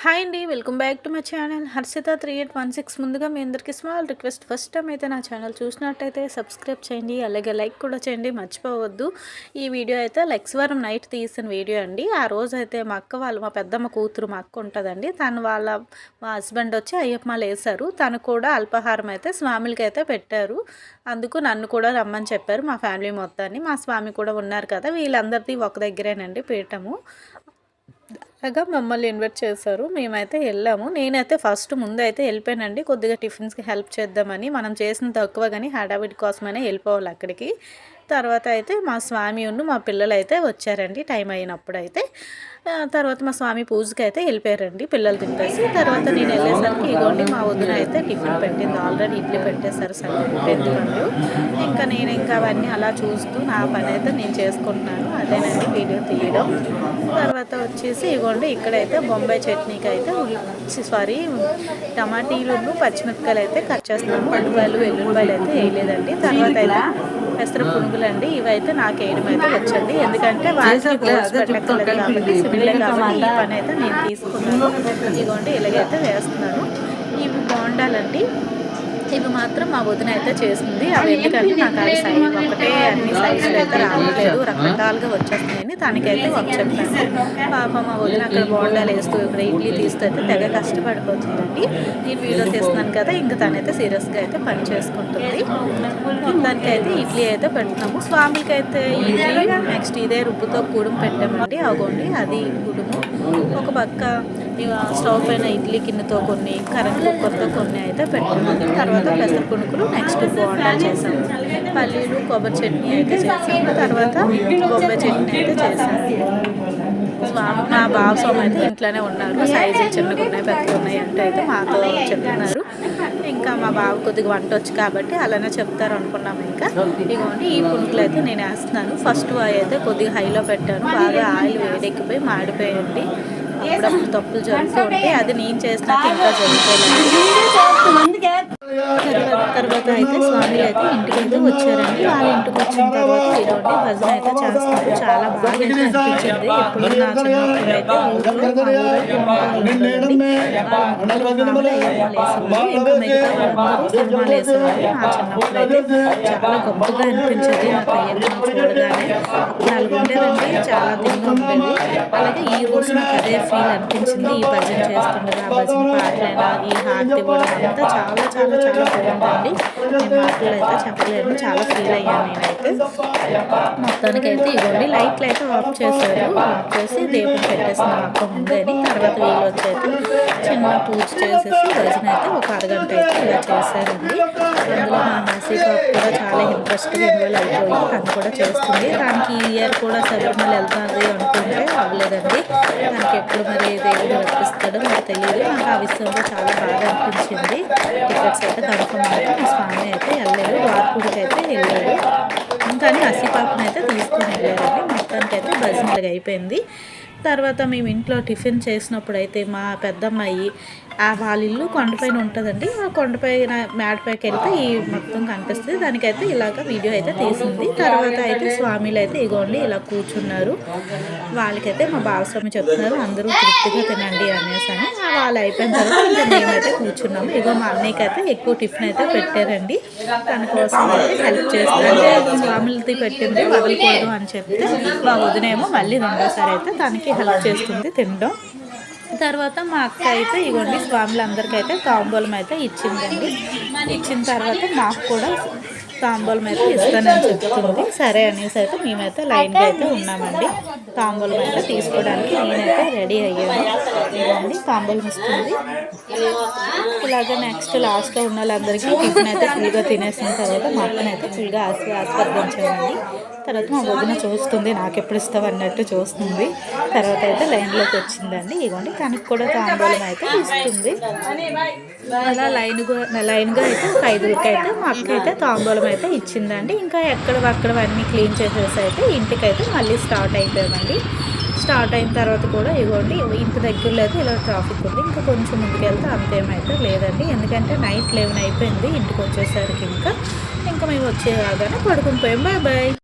Hi అండి welcome back to my channel. Harshitha three eight one six ముందుగా మీ అందరికీ స్మాల్ రిక్వెస్ట్ ఫస్ట్ టైం అయితే నా ఛానల్ చూసినట్టయితే సబ్స్క్రైబ్ చేయండి అలాగే లైక్ కూడా చేయండి మర్చిపోవద్దు. ఈ వీడియో అయితే లెక్స్ వారం నైట్ తీసిన వీడియో అండి. ఆ రోజు అయితే మా అక్క వాళ్ళు మా పెద్దమ్మ కూతురు మా అక్క ఉంటుందండి. తను వాళ్ళ మా హస్బెండ్ వచ్చి అయ్యప్పమాలు వేశారు. తను కూడా అల్పాహారం అయితే స్వామిలకి అయితే పెట్టారు. అందుకు నన్ను కూడా రమ్మని చెప్పారు మా ఫ్యామిలీ మొత్తాన్ని. మా స్వామి కూడా ఉన్నారు కదా వీళ్ళందరిది ఒక దగ్గరేనండి పీఠము. అలాగా మమ్మల్ని ఇన్వైట్ చేశారు. మేమైతే వెళ్ళాము. నేనైతే ఫస్ట్ ముందైతే వెళ్ళిపోయానండి. కొద్దిగా టిఫిన్స్కి హెల్ప్ చేద్దామని. మనం చేసిన తక్కువ కానీ హడావిడి కోసమనే వెళ్ళిపోవాలి అక్కడికి. తర్వాత అయితే మా స్వామి ఉన్న మా పిల్లలు అయితే వచ్చారండి టైం అయినప్పుడు అయితే తర్వాత మా స్వామి పూజకి అయితే వెళ్ళిపోయారండి పిల్లలు తింటేసి. తర్వాత నేను వెళ్ళేసరికి ఇగోండి మా వదిన అయితే టిఫిన్ పెట్టింది. ఆల్రెడీ ఇడ్లీ పెట్టేశారు సరే పండు ఇంకా నేను ఇంకా అవన్నీ అలా చూస్తూ నా పని అయితే నేను చేసుకుంటున్నాను. అదేనండి వీడియో తీయడం. తర్వాత వచ్చేసి ఇగోండి ఇక్కడైతే బొంబాయి చట్నీకి అయితే సారీ టమాటీలు పచ్చిమిరపకాయలు అయితే కట్ చేస్తున్నాము. ఉల్లిపాయలు వెల్లుల్లిపాయలు అయితే వేయలేదండి. తర్వాత అయితే పెసర పునుగులు అండి ఇవైతే నాకు వేయడం అయితే వచ్చండి ఎందుకంటే వాళ్ళకి కాబట్టి సివిల్ కాబట్టి ఈ పని అయితే నేను తీసుకున్నాను ఇదిగోండి ఇలాగైతే వేస్తున్నాను. ఇవి బాగుండాలండి ఇవి మాత్రం మా వదిన అయితే చేస్తుంది అవి ఎందుకంటే నాకు అది సైజ్ ఒకటే అన్ని సైజులు అయితే రావట్లేదు. రకరకాలుగా వచ్చేస్తున్నాయని తనకైతే ఒక చెప్పాను. పాప మా వదిన అక్కడ బోండాలు వేస్తూ ఇక్కడ ఇడ్లీ తీస్తూ అయితే తెగ కష్టపడిపోతుందండి. నేను వీడియో తీస్తున్నాను కదా ఇంకా తనైతే సీరియస్గా అయితే పని చేసుకుంటుంది. దానికైతే ఇడ్లీ అయితే పెడుతున్నాము. స్వామికి అయితే ఇడ్లీ నెక్స్ట్ ఇదే రుబ్బుతో కుడుము పెట్టామండి. అగోండి అది కుడుము ఒక పక్క స్టవ్ పైన ఇడ్లీ కిందతో కొన్ని కరెంట్ కుక్కర్తో కొన్ని అయితే పెట్టుకున్నాను తర్వాత పెసర పునుకులు నెక్స్ట్ బోండాలు చేసాము పల్లీలు కొబ్బరి చట్నీ అయితే చేసాము తర్వాత కొబ్బరి చట్నీ అయితే చేశాను మా బావ స్వామి అయితే ఇంట్లోనే ఉన్నారు. సైజులు చిన్నగా ఉన్నాయి పెద్దగా ఉన్నాయి అంటే అయితే మాతో చెప్తున్నారు. ఇంకా మా బావ కొద్దిగా వంట వచ్చు కాబట్టి అలానే చెప్తారు అనుకున్నాము ఇంకా. ఇదిగోండి ఈ పునుకులు అయితే నేను వేస్తున్నాను ఫస్ట్ అయితే కొద్దిగా హైలో పెట్టాను. బాగా ఆయిల్ వేడెక్కిపోయి మాడిపోయండి. అప్పుడప్పుడు తప్పులు జరుగుతూ ఉంటే అది నేను చేసినాక ఇంకా జరుగుతుంది తర్వాత అయితే స్వామి అయితే ఇంటికి అయితే వచ్చారండి. వాళ్ళ ఇంటికి వచ్చిన తర్వాత ఇటువంటి భజన అయితే చేస్తారు చాలా బాగా అనిపించింది. ఎప్పుడు నా చిన్నప్పుడు చాలా గొప్పగా అనిపించింది. నాకు అయ్యమ్మ చూడగానే అప్పుడు అలాగ ఉండేదండి చాలా దిగ్గా ఉండేది అలాగే ఈ రోజు నాకు అదే ఫీల్ అనిపించింది. ఈ భజన చేస్తుండగా ఆ భజన పాటలైనా ఈ హారతి కూడా అంతా చాలా చాలా చాలా బాగుందండి. నేను మాటలు అయితే చెప్పలేను. చాలా ఫీల్ అయ్యాను నేనైతే. మొత్తానికి అయితే ఇవ్వండి లైట్లు అయితే ఆఫ్ చేశారు. ఆఫ్ చేసి దేవుడు పెట్టేసిన అక్క ముందని తర్వాత వీళ్ళు వచ్చైతే చిన్న పూజ చేసేసి భజన అయితే ఒక అరగంట అయితే ఇలా చేశారండి. అందులో మా హసీ కూడా చాలా ఇంట్రెస్ట్గా ఇన్వాల్వ్ అయిపోయి తను కూడా చేస్తుంది. దానికి ఈ ఇయర్ కూడా శబరిమల వెళ్తుంది అనుకుంటే అవ్వలేదండి. దానికి ఎప్పుడు మరి దేవుడు రప్పిస్తాడో నాకు తెలియదు నాకు ఆ విషయంలో చాలా బాగా అనిపించింది. టికెట్స్ అయితే కన్ఫర్మ్ అయితే మా స్వామి అయితే వెళ్ళలేదు. వార్పుడికి అయితే వెళ్ళాడు. కానీ హసీపాపను అయితే తీసుకొని వెళ్ళారండి. మొత్తానికి అయితే భజనలుగా అయిపోయింది. తర్వాత మేము ఇంట్లో టిఫిన్ చేసినప్పుడు అయితే మా పెద్దమ్మాయి ఆ వాళ్ళ ఇల్లు కొండపైన ఉంటుందండి. ఆ కొండపైన మేడపైకి వెళ్తే ఈ మొత్తం కనిపిస్తుంది. దానికైతే ఇలాగ వీడియో అయితే తీసింది. తర్వాత అయితే స్వామిలు అయితే ఇగోండి ఇలా కూర్చున్నారు. వాళ్ళకైతే మా బాలస్వామి చెప్తున్నారు అందరూ తృప్తిగా తినండి అనేసి అని. వాళ్ళు అయిపోయిన తర్వాత మేమైతే కూర్చున్నాము. ఇగో మా అన్నయ్యకి అయితే ఎక్కువ టిఫిన్ అయితే పెట్టారండి. తన కోసం అయితే హెల్ప్ చేస్తారు స్వామిలది పెట్టింది వదలకూడదు అని చెప్తే మా వదినేమో మళ్ళీ రెండోసారి అయితే తనకి హెల్ప్ చేస్తుంది తినడం. తర్వాత మా అక్క అయితే ఇవ్వండి స్వాములందరికీ అయితే తాంబూలం అయితే ఇచ్చిందండి. ఇచ్చిన తర్వాత మాకు కూడా తాంబూలం అయితే ఇస్తానని చెప్తుంది. సరే అనేసి అయితే మేమైతే లైన్గా అయితే ఉన్నామండి. తాంబూలం అయితే తీసుకోవడానికి నేనైతే రెడీ అయ్యాను. ఇవ్వండి తాంబూలం ఇస్తుంది. లాగా నెక్స్ట్ లాస్ట్లో ఉన్న వాళ్ళందరికీ టిఫిన్ అయితే ఫుల్గా తినేసిన తర్వాత మా అక్కనైతే ఫుల్గా ఆస్వా ఆస్వాదించామండి. తర్వాత మా వదిన చూస్తుంది నాకు ఎప్పుడు ఇస్తావు? అన్నట్టు చూస్తుంది. తర్వాత అయితే లైన్లోకి వచ్చిందండి. ఇవ్వండి తనకి కూడా తాంబూలం అయితే ఇస్తుంది. అలా లైన్గా లైన్గా అయితే ఒక ఐదుగురికి అయితే మా అక్క అయితే తాంబూలం అయితే ఇచ్చిందండి. ఇంకా ఎక్కడ అక్కడ అన్నీ క్లీన్ చేసేసి అయితే ఇంటికైతే మళ్ళీ స్టార్ట్ అయిపోయామండి. స్టార్ట్ అయిన తర్వాత కూడా ఇవ్వండి ఇంటి దగ్గరలో అయితే ఇలా ట్రాఫిక్ ఉంది. ఇంకా కొంచెం ముందుకెళ్తే అంతేమైతే లేదండి. ఎందుకంటే నైట్ లెవెన్ అయిపోయింది ఇంటికి వచ్చేసరికి ఇంకా. ఇంకా మేము వచ్చేలాగానే పడుకుని పోయాం. Bye bye